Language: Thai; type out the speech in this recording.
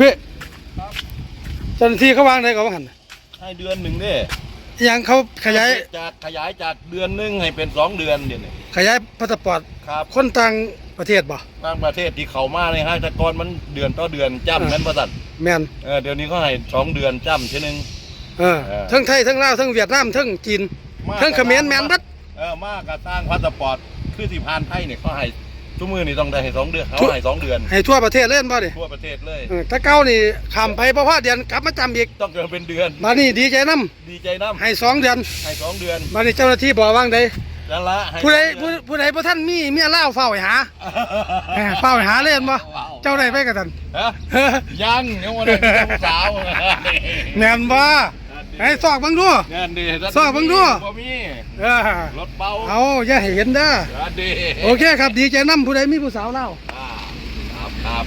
พี่เจ้าหน้าที่เขาวางได้ก็ว่าหันให้เดือนหนึ่งเด้ยังเขาขยายจากขยายจากเดือนหนึงให้เป็นสองเดือนเดี๋ยวนี้ขยายพาสปอร์ตครับคนต่างประเทศบ่บางประเทศที่เขามาในห้างตะกอนมันเดือนต่อเดือนจ้ำนั้นประสัตแม่นเออเดี๋ยวนี้เขาให้สองเดือนจ้ำทีนึง เออเออ ทั้งไทยทั้งลาวทั้งเวียดนามทั้งจีน มาทั้งเขมรแม่นเบัดเออมากกับสร้างพาสปอร์ตคือสิพานไทยเนี่ยเขาให้ ทุกมือนี่ต้องได้ให้สองเดือนเขาทุกให้สองเดือน ให้ทั่วประเทศเล่นบ่ดิทั่วประเทศเลยเออถ้าเก้านี่ข้ามไปเพราะว่าเดือนกลับมาจำอีกต้องเกินเป็นเดือน มานี่ดีใจน้ดีใจน้ำให้สองเดือนำให้สองเดือนมานี่เจ้าหน้าที่บอกว่างใดนั่นละให้ผู้ใดสองผู้เอน ผู้ใดผู้ท่านมีเมียเล่าวเฝ้าไปหาเออเฝ้าไปหาเล่นบ่เจ้าได้ไปกับท่านฮะยังยังวันนี้ผู้สาว แม่นบ่ ให้สอกเบังดู เงินดีสอบเบิ่งดู บ่มีเออรถเบาเอาอย่าให้เห็นเด้อเงินดีโอเคครับดีใจน้ำผู้ใดมีผู้สาวเล่าวอ่าครับครับ